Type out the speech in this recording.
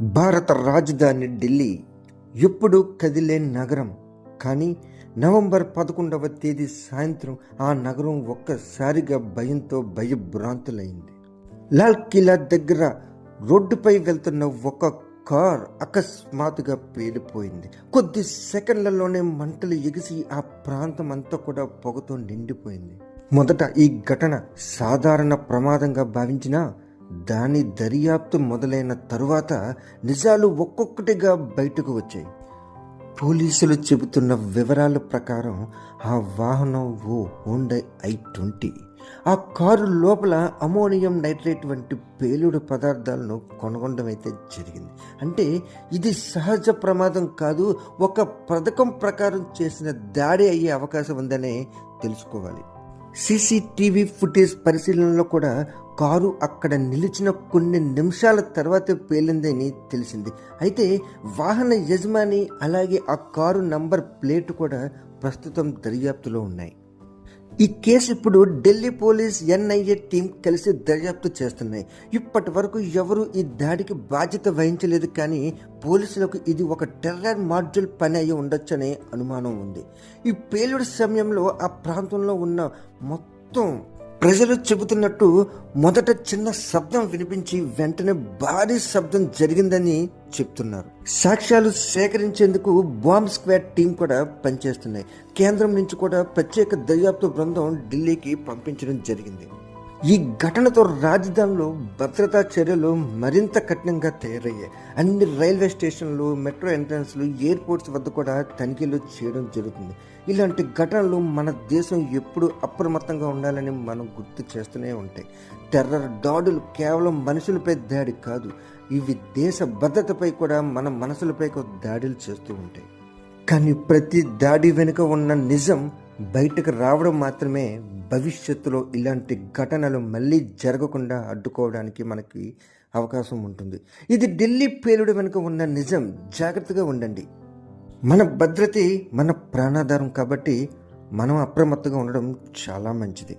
భారత రాజధాని ఢిల్లీ ఎప్పుడు కదిలే నగరం. కానీ నవంబర్ పదకొండవ తేదీ సాయంత్రం ఆ నగరం ఒక్కసారిగా భయంతో భయభ్రాంతులైంది. లాల్ కిలా దగ్గర రోడ్డుపై వెళ్తున్న ఒక కార్ అకస్మాత్తుగా పేలిపోయింది. కొద్ది సెకండ్లలోనే మంటలు ఎగిసి ఆ ప్రాంతం అంతా కూడా పొగతో నిండిపోయింది. మొదట ఈ ఘటన సాధారణ ప్రమాదంగా భావించినా దాని దర్యాప్తు మొదలైన తరువాత నిజాలు ఒక్కొక్కటిగా బయటకు వచ్చాయి. పోలీసులు చెబుతున్న వివరాల ప్రకారం ఆ వాహనం ఓ హోండై ఐ ట్వంటీ. ఆ కారు లోపల అమోనియం నైట్రేట్ వంటి పేలుడు పదార్థాలను కొనగొనడం అయితే జరిగింది. అంటే ఇది సహజ ప్రమాదం కాదు ఒక పథకం ప్రకారం చేసిన దాడి అయ్యే అవకాశం ఉందనే తెలుసుకోవాలి. సీసీటీవీ ఫుటేజ్ పరిశీలనలో కూడా కారు అక్కడ నిలిచిన కొన్ని నిమిషాల తర్వాత పేలిందని తెలిసింది. అయితే వాహన యజమాని అలాగే ఆ కారు నంబర్ ప్లేట్ కూడా ప్రస్తుతం దర్యాప్తులో ఉన్నాయి. ఈ కేసు ఇప్పుడు ఢిల్లీ పోలీస్ ఎన్ఐఏ టీం కలిసి దర్యాప్తు చేస్తున్నాయి. ఇప్పటి వరకు ఎవరు ఈ దాడికి బాధ్యత వహించలేదు కానీ పోలీసులకు ఇది ఒక టెర్రర్ మాడ్యూల్ పని అయి ఉండొచ్చనే అనుమానం ఉంది. ఈ పేలుడు సమయంలో ఆ ప్రాంతంలో ఉన్న మొత్తం ప్రజలు చెబుతున్నట్టు మొదట చిన్న శబ్దం వినిపించి వెంటనే భారీ శబ్దం జరిగిందని చెప్తున్నారు. సాక్ష్యాలు సేకరించేందుకు బాంబ్ స్క్వాడ్ టీం కూడా పనిచేస్తున్నాయి. కేంద్రం నుంచి కూడా ప్రత్యేక దర్యాప్తు బృందం ఢిల్లీకి పంపించడం జరిగింది. ఈ ఘటనతో రాజధానిలో భద్రతా చర్యలు మరింత కఠినంగా తయారయ్యాయి. అన్ని రైల్వే స్టేషన్లు మెట్రో ఎంట్రన్స్లు ఎయిర్పోర్ట్స్ వద్ద కూడా తనిఖీలు చేయడం జరుగుతుంది. ఇలాంటి ఘటనలు మన దేశం ఎప్పుడు అప్రమత్తంగా ఉండాలని మనం గుర్తు చేస్తూనే ఉంటాయి. టెర్రర్ దాడులు కేవలం మనుషులపై దాడి కాదు ఇవి దేశ భద్రతపై కూడా మన మనసులపై దాడులు చేస్తూ ఉంటాయి. కానీ ప్రతి దాడి వెనుక ఉన్న నిజం బయటకు రావడం మాత్రమే భవిష్యత్తులో ఇలాంటి ఘటనలు మళ్ళీ జరగకుండా అడ్డుకోవడానికి మనకి అవకాశం ఉంటుంది. ఇది ఢిల్లీ పేలుడు వెనుక ఉన్న నిజం. జాగ్రత్తగా ఉండండి. మన భద్రతే మన ప్రాణాధారం కాబట్టి మనం అప్రమత్తంగా ఉండడం చాలా మంచిది.